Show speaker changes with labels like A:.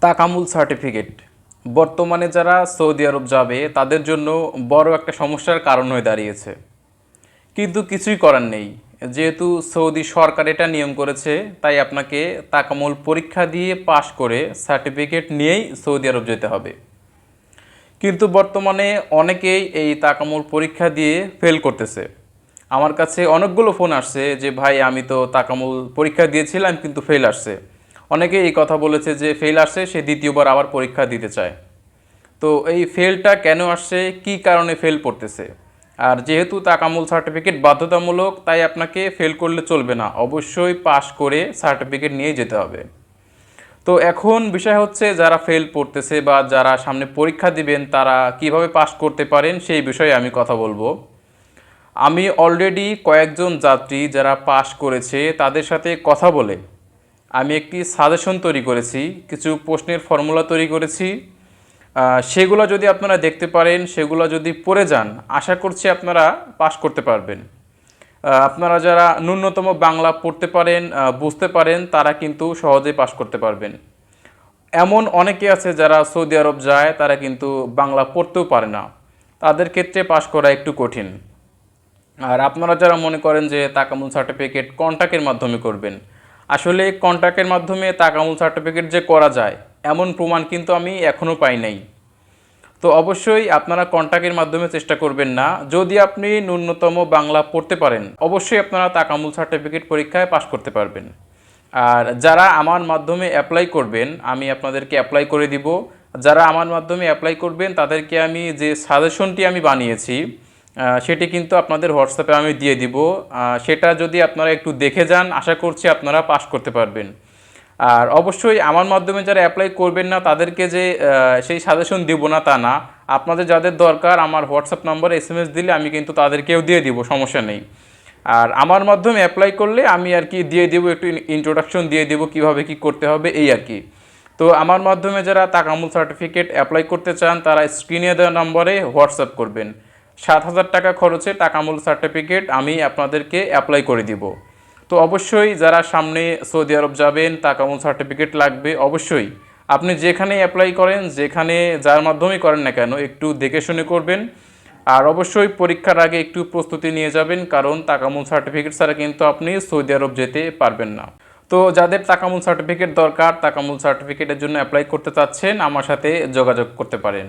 A: তাকামুল certificate. বর্তমানে যারা Saudi আরব যাবে, তাদের জন্য বড় একটা সমস্যার কারণ হয়ে দাঁড়িয়েছে। কিন্তু কিছুই করার নেই। যেহেতু সৌদি সরকার এটা নিয়ম করেছে, তাই আপনাকে তাকামুল পরীক্ষা দিয়ে পাশ করে সার্টিফিকেট নিয়েই সৌদি আরব যেতে হবে। কিন্তু বর্তমানে অনেকেই এই তাকামুল পরীক্ষা দিয়ে ফেল করতেছে। আমার কাছে অনেকগুলো ফোন আসছে যে, ভাই, আমি তো তাকামুল পরীক্ষা দিয়েছিলাম, কিন্তু ফেল আসছে। অনেকে এই কথা বলেছে যে ফেল আসছে, সে দ্বিতীয়বার আবার পরীক্ষা দিতে চায়। তো এই ফেলটা কেন আসছে? কি কারণে ফেল পড়তেছে? আর যেহেতু তাকামুল সার্টিফিকেট বাধ্যতামূলক, তাই আপনাকে ফেল করলে চলবে না। অবশ্যই পাশ করে সার্টিফিকেট নিয়ে যেতে হবে। তো এখন বিষয় হচ্ছে, যারা ফেল পড়তেছে বা যারা সামনে পরীক্ষা দিবেন, তারা কীভাবে পাশ করতে পারেন, সেই বিষয়ে আমি কথা বলব। আমি অলরেডি কয়েকজন যাত্রী যারা পাশ করেছে, তাদের সাথে কথা বলে আমি একটি সাজেশন তৈরি করেছি, কিছু প্রশ্নের ফর্মুলা তৈরি করেছি। সেগুলো যদি আপনারা দেখতে পারেন, সেগুলো যদি পড়ে যান, আশা করছি আপনারা পাশ করতে পারবেন। আপনারা যারা ন্যূনতম বাংলা পড়তে পারেন বুঝতে পারেন, তারা কিন্তু সহজেই পাশ করতে পারবেন। এমন অনেকে আছে যারা সৌদি আরব যায়, তারা কিন্তু বাংলা পড়তেও পারে না। তাদের ক্ষেত্রে পাশ করা একটু কঠিন। আর আপনারা যারা মনে করেন যে তাকামুল সার্টিফিকেট কন্ট্যাক্টের মাধ্যমে করবেন আসলে কন্ট্যাক্টের মাধ্যমে তাকামুল সার্টিফিকেট যে করা যায়, এমন প্রমাণ কিন্তু আমি এখনও পাই নাই। তো অবশ্যই আপনারা কন্ট্যাক্টের মাধ্যমে চেষ্টা করবেন না। যদি আপনি ন্যূনতম বাংলা পড়তে পারেন, অবশ্যই আপনারা তাকামুল সার্টিফিকেট পরীক্ষায় পাশ করতে পারবেন। আর যারা আমার মাধ্যমে অ্যাপ্লাই করবেন, আমি আপনাদেরকে অ্যাপ্লাই করে দিব। যারা আমার মাধ্যমে অ্যাপ্লাই করবেন, তাদেরকে আমি যে সাজেশনটি আমি বানিয়েছি সেটি কিন্তু আপনাদের হোয়াটসঅ্যাপে আমি দিয়ে দিব। সেটা যদি আপনারা একটু দেখে যান, আশা করছি আপনারা পাশ করতে পারবেন। আর অবশ্যই আমার মাধ্যমে যারা অ্যাপ্লাই করবেন না, তাদেরকে যে সেই সাজেশন দিব না তা না। আপনাদের যাদের দরকার, আমার হোয়াটসঅ্যাপ নম্বরে এস দিলে আমি কিন্তু তাদেরকেও দিয়ে দিব, সমস্যা নেই। আর আমার মাধ্যমে অ্যাপ্লাই করলে আমি আর কি দিয়ে দেবো, একটু ইন্ট্রোডাকশন দিয়ে দেবো, কীভাবে কী করতে হবে, এই আর কি। তো আমার মাধ্যমে যারা তাকামুল সার্টিফিকেট অ্যাপ্লাই করতে চান, তারা স্ক্রিনে দেওয়া নম্বরে হোয়াটসঅ্যাপ করবেন। সাত হাজার টাকা খরচে তাকামুল সার্টিফিকেট আমি আপনাদেরকে অ্যাপ্লাই করে দিব। তো অবশ্যই যারা সামনে সৌদি আরব যাবেন তাকামুল সার্টিফিকেট লাগবে, অবশ্যই আপনি যেখানে অ্যাপ্লাই করেন, যেখানে যার মাধ্যমে করেন না কেন, একটু দেখে শুনে করবেন। আর অবশ্যই পরীক্ষার আগে একটু প্রস্তুতি নিয়ে যাবেন, কারণ তাকামুল সার্টিফিকেট ছাড়া কিন্তু আপনি সৌদি আরব যেতে পারবেন না। তো যাদের তাকামুল সার্টিফিকেট দরকার তাকামুল সার্টিফিকেটের জন্য অ্যাপ্লাই করতে চাচ্ছেন, আমার সাথে যোগাযোগ করতে পারেন।